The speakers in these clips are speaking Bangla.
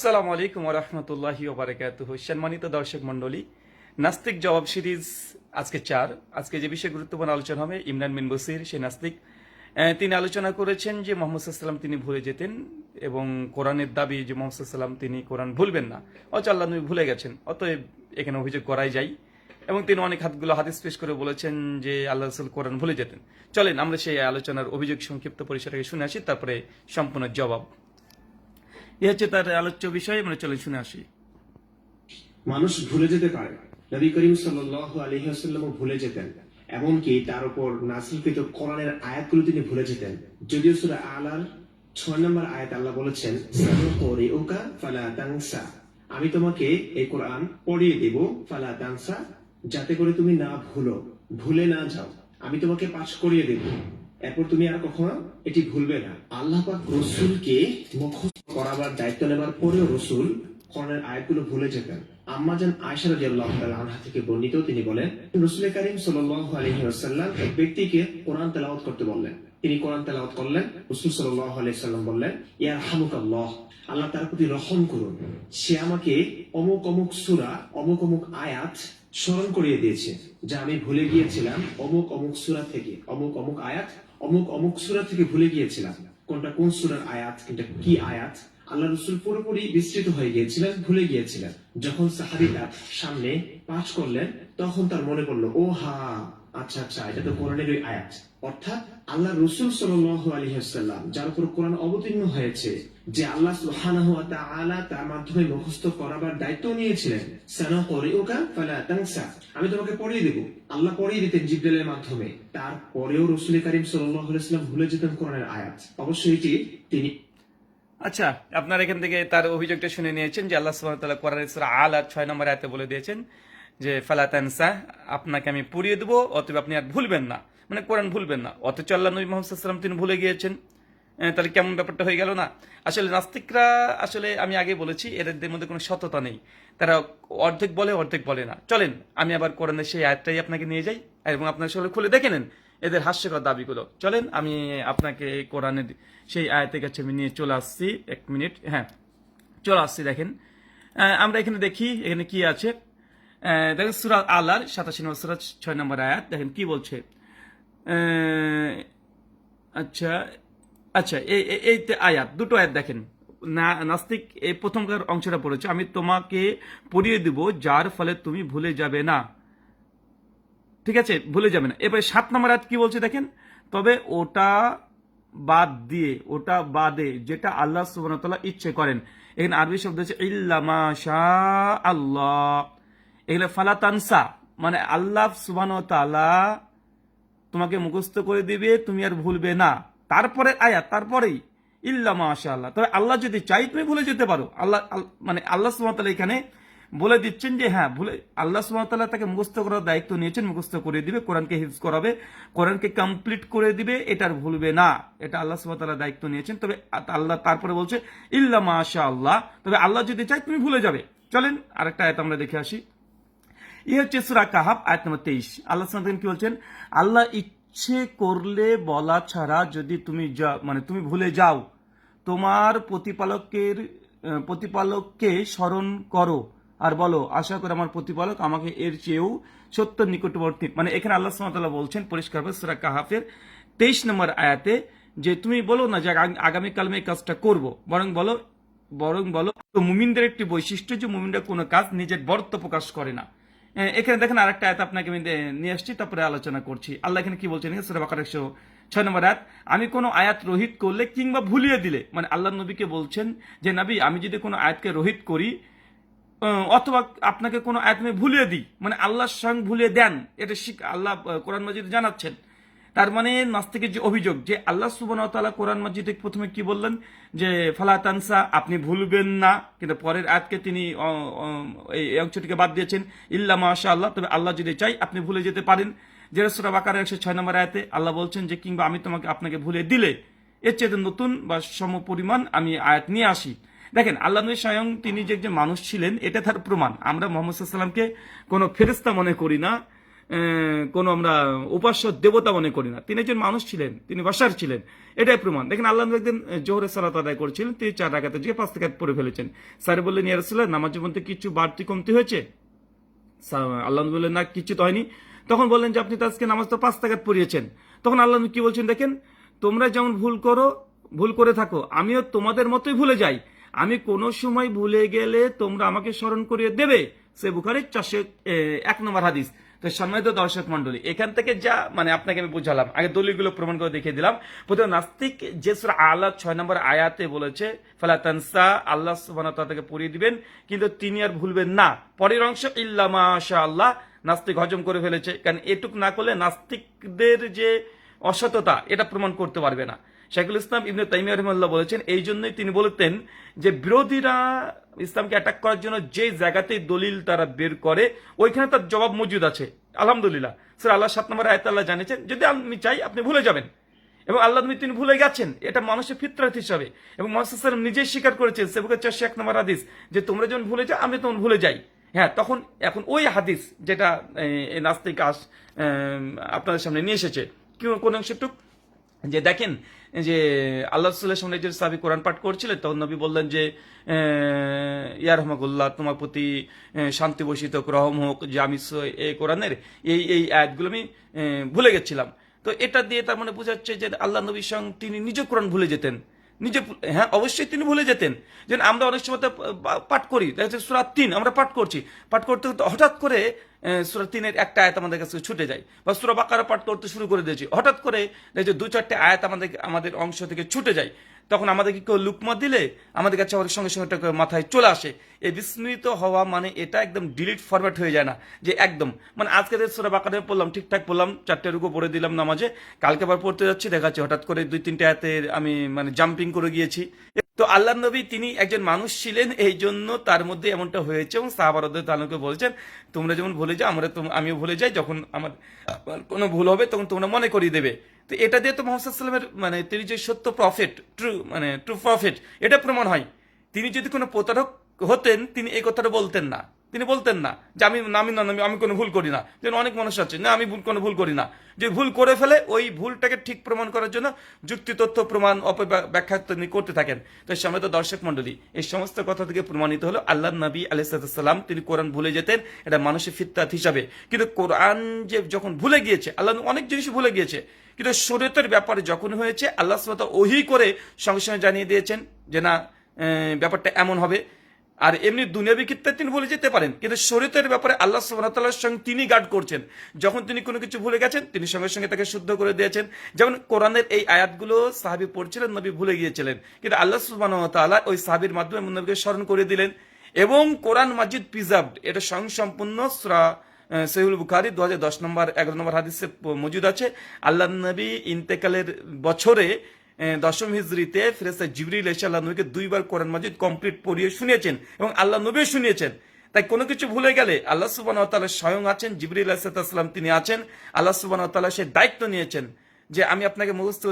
আসসালামু আলাইকুম রহমতুল্লাহি ওবরাকাত সম্মানিত দর্শক মন্ডলী নাস্তিক জবাব সিরিজ আজকে চার। আজকে যে বিষয়ে গুরুত্বপূর্ণ আলোচনা হবে, ইমরান বিন বসির, সেই নাস্তিক। তিনি আলোচনা করেছেন যে মোহাম্মদ সাল্লাম তিনি ভুলে যেতেন এবং কোরআনের দাবি যে মোহাম্মদ সাল্লাম তিনি কোরআন ভুলবেন না। অচ আল্লাহ নবী ভুলে গেছেন, অতএব এখানে অভিযোগ করাই যায়। এবং তিনি অনেক হাতগুলো, হাদিস পেশ করে বলেছেন যে আল্লাহ রসুল কোরআন ভুলে যেতেন। চলেন, আমরা সেই আলোচনার অভিযোগ সংক্ষিপ্ত পরিসরটাকে শুনে আসি, তারপরে সম্পূর্ণ জবাব। এ হচ্ছে তার আলোচ্য বিষয়, আমরা চলে শুনে আসি। মানুষ ভুলে যেতে পারে। নবী করিম সাল্লাহ আলহিহাস্লামও ভুলে যেতেন। এমনকি তার উপর নাসিলকৃত কোরআনের আয়াতগুলো তিনি ভুলে যেতেন। যদিও সুরা আলার ছয় নম্বর আয়াত আল্লাহ বলেছেন আমি তোমাকে এই কোরআন পড়িয়ে দেব, ফালা তানসা, যাতে করে তুমি না ভুলো। ভুলে না যাও। আমি তোমাকে পাঠ করিয়ে দেব। এরপর তুমি আর কখনো এটি ভুলবে না। আল্লাহ পাক রসুলকে মুখস্থ করাবার দায়িত্ব নেবার পরেও রসুল কোরআনের আয়াতগুলো ভুলে যেতেন। আম্মাজান আয়সা রাদিয়াল্লাহু তাআলা আনহা থেকে বর্ণিত তিনি বলেন এক ব্যক্তিকে কোরআন করতে বললেন। তিনি কোরআন করলেন আল্লাহ তার প্রতি রহম করুন। সে আমাকে অমুক অমুক সূরা, অমুক অমুক আয়াত স্মরণ করিয়ে দিয়েছে, যা আমি ভুলে গিয়েছিলাম অমুক অমুক সূরা থেকে, অমুক অমুক আয়াত অমুক অমুক সুরা থেকে ভুলে গিয়েছিলাম। কোনটা কোন সুরার আয়াত, কোনটা কি আয়াত? আল্লাহ রসুল পুরোপুরি বিস্তৃত হয়ে গিয়েছিলেন, ভুলে গিয়েছিলেন। যখন সাহাবিদা সামনে পাঠ করলেন, তখন তার মনে পড়ল ও হা আচ্ছা আচ্ছা এটা তো কোরআনের ওই আয়াত। অর্থাৎ আল্লাহ রসুল সাল্লাল্লাহু আলাইহি ওয়াসাল্লাম, যার উপর কোরআন অবতীর্ণ হয়েছে, যে আল্লাহ সুবহানাহু ওয়া তাআলা তার মাধ্যমে মুখস্থ করাবার দায়িত্ব নিয়েছিলেন। সানা সানাকরিউকা ফালা তানসা। আমি তোমাকে পড়িয়ে দেব। আল্লাহ পড়িয়ে দিতেন জিব্রাইলের মাধ্যমে। তারপরেও রসুল করিম সাল্লাল্লাহু আলাইহি ওয়াসাল্লাম ভুলে যেতেন কোরআনের আয়াত। অবশ্যই এটি তিনি আচ্ছা আপনার এখান থেকে তার অভিযোগটা শুনে নিয়েছেন যে আল্লাহ সুবহানাহু ওয়া তাআলা কোরআনের সূরা আল আর 6 নম্বর আয়াতে বলে দিয়েছেন যে, ফালা তানসা, আপনাকে আমি পুড়িয়ে দেবো, অতএব আপনি আর ভুলবেন না। মানে কোরআন ভুলবেন না। অথচ আল্লাহ নবী মুহাম্মদ তিনি ভুলে গিয়েছেন। তাহলে কেমন ব্যাপারটা হয়ে গেল না? আসলে নাস্তিকরা, আসলে আমি আগে বলেছি, এদের মধ্যে কোনো সততা নেই। তারা অর্ধেক বলে অর্ধেক বলে না। চলেন, আমি আবার কোরআনের সেই আয়াতটাই আপনাকে নিয়ে যাই এবং আপনার সঙ্গে খুলে দেখে নেন এদের হাস্যকর দাবিগুলো। চলেন, আমি আপনাকে কোরআনের সেই আয়াতের কাছে আমি নিয়ে চলে আসছি। এক মিনিট হ্যাঁ চলে আসছি, দেখেন। আমরা এখানে দেখি, এখানে কি আছে? দেখেন সুরাত আল্লাহর সাতাশি নম্বর সুরাত ছয় নম্বর আয়াত। দেখেন কি বলছে? আচ্ছা আচ্ছা এই এই- আয়াত, দুটো আয়াত দেখেন। নাস্তিক এই প্রথমকার অংশটা পড়েছে, আমি তোমাকে পড়িয়ে দিব, যার ফলে তুমি ভুলে যাবে না। ঠিক আছে? ভুলে যাবে না। এবারে সাত নম্বর আয়াত কি বলছে দেখেন? তবে ওটা বাদ দিয়ে, ওটা বাদে যেটা আল্লাহ সুবহানাহু ইচ্ছে করেন। এখানে আরবি শব্দ হচ্ছে ইল্লামা শাহ আল্লাহ এখানে ফালাতানসা মানে আল্লাহ সুবহানাহু ওয়া তাআলা তোমাকে মুখস্থ করে দিবে, তুমি আর ভুলবে না। তারপরে আয়া তারপরেই। ইল্লা মাশা আল্লাহ তবে আল্লাহ যদি চাই, তুমি ভুলে যেতে পারো। আল্লাহ, আল- মানে আল্লাহ সুমতাল এখানে বলে দিচ্ছেন যে হ্যাঁ ভুলে, আল্লাহ সুমতাল্লাহ তাকে মুখস্থ করার দায়িত্ব নিয়েছেন, মুখস্থ করে দিবে, কোরআনকে হিফজ করাবে, কোরআনকে কমপ্লিট করে দিবে এটার ভুলবে না। এটা আল্লাহ সুমতাল্লাহ দায়িত্ব নিয়েছেন। তবে আল্লাহ তারপরে বলছে, ইল্লা মাশা আল্লাহ তবে আল্লাহ যদি চাই তুমি ভুলে যাবে। চলেন, আরেকটা আয়াত আমরা দেখে আসি। ই হচ্ছে সুরা কাহাব আয়াত নম্বর তেইশ। আল্লাহ সাল্লাম কি বলছেন? আল্লাহ ইচ্ছে করলে বলা ছাড়া যদি তুমি যা- মানে তুমি ভুলে যাও তোমার প্রতিপালকের প্রতিপালককে স্মরণ করো আর বলো আশা করে আমার প্রতিপালক আমাকে এর চেয়েও সত্য নিকটবর্তী। মানে এখানে আল্লাহ সাল্লাহ বলছেন পরিষ্কারভাবে সুরা কাহাফের তেইশ নম্বর আয়াতে যে তুমি বলো না যে আগ- আগামীকাল আমি এই কাজটা করব বরং বলো বরং বলো তো মুমিনদের একটি বৈশিষ্ট্য যে মুমিনরা কোনো কাজ নিজের বর্ত প্রকাশ করে না। এ, এখানে দেখেন আরেকটা আয়াত আপনাকে আমি নিয়ে আসছি, তারপরে আলোচনা করছি। আল্লাহ এখানে কি বলছেন? সুরা বাকার একশো ছয় নম্বর আয়াত, আমি কোনো আয়াত রোহিত করলে কিংবা ভুলিয়ে দিলে মানে আল্লাহ নবীকে বলছেন যে, নাবি, আমি যদি কোনো আয়াতকে রোহিত করি অথবা আপনাকে কোনো আয়াত আমি ভুলিয়ে দিই মানে আল্লাহর সঙ্গে ভুলিয়ে দেন, এটা শিখ আল্লাহ কোরআন মজিদ জানাচ্ছেন তার মানে নাস্তিকের যে অভিযোগ, যে আল্লাহ সুবান তাআলা কোরআন মাজিদে প্রথমে কি বললেন? যে ফালাতানসা আপনি ভুলবেন না। কিন্তু পরের আয়াতকে তিনি এই অংশটিকে বাদ দিয়েছেন। ইল্লা মাশা আল্লাহ তবে আল্লাহ যদি চাই, আপনি ভুলে যেতে পারেন। যে সুরা বাকার একশো ছয় নম্বর আয়াতে আল্লাহ বলছেন যে, কিংবা আমি তোমাকে আপনাকে ভুলে দিলে এর চেয়ে নতুন বা সম পরিমাণ আমি আয়াত নিয়ে আসি। দেখেন, আল্লাহ নবী স্বয়ং তিনি যে একজন মানুষ ছিলেন, এটা তার প্রমাণ। আমরা মোহাম্মদ সাল্লামকে কোনো ফেরেস্তা মনে করি না। কোনো আমরা উপাস্য দেবতা মনে করি না। তিনি একজন মানুষ ছিলেন, তিনি বাসার ছিলেন, এটাই প্রমাণ। দেখেন আল্লাহ একদিন জোহরের সালাত আদায় করছিলেন, তিনি চার রাখাতে যে পাঁচ টাকা পড়ে ফেলেছেন। স্যার বললেন ইয়ারসুল্লাহ নামাজের মধ্যে কিছু বাড়তি কমতি হয়েছে? আল্লাহ বললেন, না কিছু তো হয়নি। তখন বললেন যে, আপনি তো আজকে নামাজ তো পাঁচ টাকাত পড়িয়েছেন। তখন আল্লাহ কি বলছেন, দেখেন, তোমরা যেমন ভুল করো, ভুল করে থাকো, আমিও তোমাদের মতোই ভুলে যাই। আমি কোনো সময় ভুলে গেলে তোমরা আমাকে স্মরণ করিয়ে দেবে। সে বুখারির চারশো এক নম্বর হাদিস। তো সম্মানিত দর্শক মন্ডলী, এখান থেকে যা মানে আপনাকে আমি বুঝালাম, আগে দলিলগুলো প্রমাণ করে দেখিয়ে দিলাম। প্রথমে নাস্তিক, যে আল্লাহ ছয় নম্বর আয়াতে বলেছে, ফালা তানসা, আল্লাহ ওয়া তাকে পড়িয়ে দিবেন, কিন্তু তিনি আর ভুলবেন না। পরের অংশ, ইল্লা মাশা আল্লাহ নাস্তিক হজম করে ফেলেছে, কারণ এটুক না করলে নাস্তিকদের যে অসততা, এটা প্রমাণ করতে পারবে না। শেখুল ইসলাম ইবনে তাইমিয়া রহমাল্লাহ বলেছেন, এই জন্যই তিনি বলতেন যে বিরোধীরা ইসলামকে অ্যাটাক করার জন্য যে জায়গাতেই দলিল তারা বের করে, ওইখানে তার জবাব মজুদ আছে। আলহামদুলিল্লাহ। স্যার আল্লাহ সাত নম্বর আয়ত আল্লাহ জানিয়েছেন, যদি আমি চাই, আপনি ভুলে যাবেন। এবং আল্লাহ নবী তিনি ভুলে গেছেন, এটা মানুষের ফিতরাত হিসাবে। এবং সাল্লাম নিজেই স্বীকার করেছেন সেবকের চারশো এক নম্বর হাদিস, যে তোমরা যখন ভুলে যাও, আমি তখন ভুলে যাই। হ্যাঁ তখন এখন ওই হাদিস যেটা নাস্তিক আস আপনাদের সামনে নিয়ে এসেছে। কোন অংশটুক যে দেখেন, যে আল্লাহ রসুল্লাহ সামনে যে সাবি কোরআন পাঠ করছিলেন তখন নবী বললেন যে ইয়া রহমাকুল্লাহ, তোমার প্রতি শান্তি বসিত রহম হোক, যে আমি এই কোরআনের, এই এই আয়াতগুলো আমি ভুলে গেছিলাম। তো এটা দিয়ে তার মানে বোঝাচ্ছে যে আল্লাহ নবীর সঙ্গে তিনি নিজে কোরআন ভুলে যেতেন। নিজে হ্যাঁ অবশ্যই তিনি ভুলে যেতেন। যে আমরা অনেক সময় পাঠ করি। দেখা যাচ্ছে সুরাত তিন, আমরা পাঠ করছি। পাঠ করতে করতে হঠাৎ করে সুরা তিনের একটা আয়াত আমাদের কাছে ছুটে যায়। বা সুরা বাকারা পাঠ করতে শুরু করে দিয়েছি। হঠাৎ করে দু চারটে আয়াত আমাদের আমাদের অংশ থেকে ছুটে যায়। তখন আমাদেরকে কেউ লুকমা দিলে আমাদের কাছে আমাদের সঙ্গে সঙ্গে মাথায় চলে আসে। এই বিস্মৃত হওয়া মানে এটা একদম ডিলিট ফরম্যাট হয়ে যায় না, যে একদম। মানে আজকে সোরা বাকারে পড়লাম, ঠিকঠাক পড়লাম, চারটে রুকু পড়ে দিলাম নামাজে। কালকে আবার পড়তে যাচ্ছি, দেখাচ্ছি হঠাৎ করে দুই তিনটে হাতে আমি মানে জাম্পিং করে গিয়েছি। তো আল্লাহ নবী তিনি একজন মানুষ ছিলেন এই জন্য তার মধ্যে এমনটা হয়েছে এবং সাহাবারকে বলছেন, তোমরা যেমন ভুলে যাও, আমরা আমিও ভুলে যাই, যখন আমার কোনো ভুল হবে তখন তোমরা মনে করিয়ে দেবে। তো এটা দিয়ে তো মোহাম্মদ সাল্লামের মানে তিনি যে সত্য প্রফিট ট্রু মানে ট্রু প্রফিট এটা প্রমাণ হয়। তিনি যদি কোনো প্রতারক হতেন, তিনি এই কথাটা বলতেন না। তিনি বলতেন না যে আমি নামি না, নামি, আমি কোনো ভুল করি না। যেন অনেক মানুষ আছে। না, আমি ভুল, কোনো ভুল করি না। যে ভুল করে ফেলে, ওই ভুলটাকে ঠিক প্রমাণ করার জন্য যুক্তি, তথ্য, প্রমাণ, অপব্যাখ্যা তিনি করতে থাকেন। তো সময় তো দর্শক মন্ডলী এই সমস্ত কথা থেকে প্রমাণিত হলো, আল্লাহ নবী আলাইসালাম তিনি কোরআন ভুলে যেতেন, এটা মানুষের ফিতরাত হিসাবে। কিন্তু কোরআন যে যখন ভুলে গিয়েছে, আল্লাহ অনেক জিনিস ভুলে গিয়েছে। কিন্তু শরীয়তের ব্যাপারে যখন হয়েছে, আল্লাহ ওহি করে সঙ্গে সঙ্গে জানিয়ে দিয়েছেন যে না ব্যাপারটা এমন হবে আর এমনি দুনিয়াবি ক্ষেত্রে তিনি ভুলে যেতে পারেন। কিন্তু শরীয়তের ব্যাপারে আল্লাহ সুবাহতাল্লাহর সঙ্গে তিনি গার্ড করছেন। যখন তিনি কোনো কিছু ভুলে গেছেন, তিনি সঙ্গে সঙ্গে তাকে শুদ্ধ করে দিয়েছেন। যেমন কোরআনের এই আয়াতগুলো সাহাবি পড়ছিলেন, নবী ভুলে গিয়েছিলেন। কিন্তু আল্লাহ সুবাহ তাআলা ওই সাহাবির মাধ্যমে নবীকে স্মরণ করে দিলেন। এবং কোরআন মাজিদ প্রিজার্ভড, এটা স্বয়ংসম্পূর্ণ সুরা সহিউল বুখারি দু হাজার দশ নম্বর, এগারো নম্বর হাদিসে মজুদ আছে। আল্লাহ নবী ইন্তেকালের বছরে দশম হিজড়িতে ফেরেস্তা জিবরিল এসে আল্লাহ নবীকে দুইবার কোরআন মাজিদ কমপ্লিট পড়িয়ে শুনিয়েছেন এবং আল্লাহ নবীও শুনিয়েছেন। তাই কোনো কিছু ভুলে গেলে আল্লাহ সুবান স্বয়ং আছেন, জিবরিল আসালাম তিনি আছেন। আল্লাহ সুবান তাআলা সে দায়িত্ব নিয়েছেন যে আমি আপনাকে মুখস্থ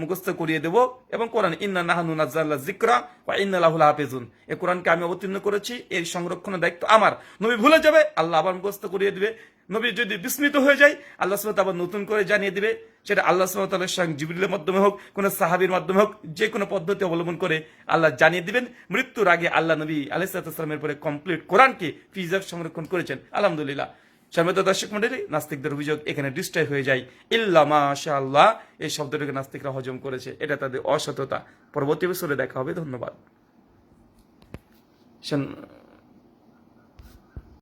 মুখস্থ করিয়ে দেব এবং কোরআন ইন্না নাহানু নাজ্জাল্লা জিকরা বা ইন্না লাহুল হাফিজুন এই কোরআনকে আমি অবতীর্ণ করেছি এর সংরক্ষণের দায়িত্ব আমার। নবী ভুলে যাবে, আল্লাহ আবার মুখস্থ করিয়ে দিবে। নবী যদি বিস্মিত হয়ে যায়, আল্লাহ সুবাহ আবার নতুন করে জানিয়ে দিবে সেটা আল্লাহ সুবাহ তাআলার সঙ্গে জিবরিলের মাধ্যমে হোক, কোনো সাহাবীর মাধ্যমে হোক, যে কোনো পদ্ধতি অবলম্বন করে আল্লাহ জানিয়ে দিবেন। মৃত্যুর আগে আল্লাহ নবী আলাইসালামের পরে কমপ্লিট কোরআনকে প্রিজার্ভ সংরক্ষণ করেছেন। আলহামদুলিল্লাহ। সম্মানিত দর্শক মন্ডলী, নাস্তিকদের অভিযোগ এখানে ডিস্ট্রয় হয়ে যায়। ইল্লা মাশা আল্লাহ এই শব্দটাকে নাস্তিকরা হজম করেছে। এটা তাদের অসততা। পরবর্তী বছরে দেখা হবে। ধন্যবাদ।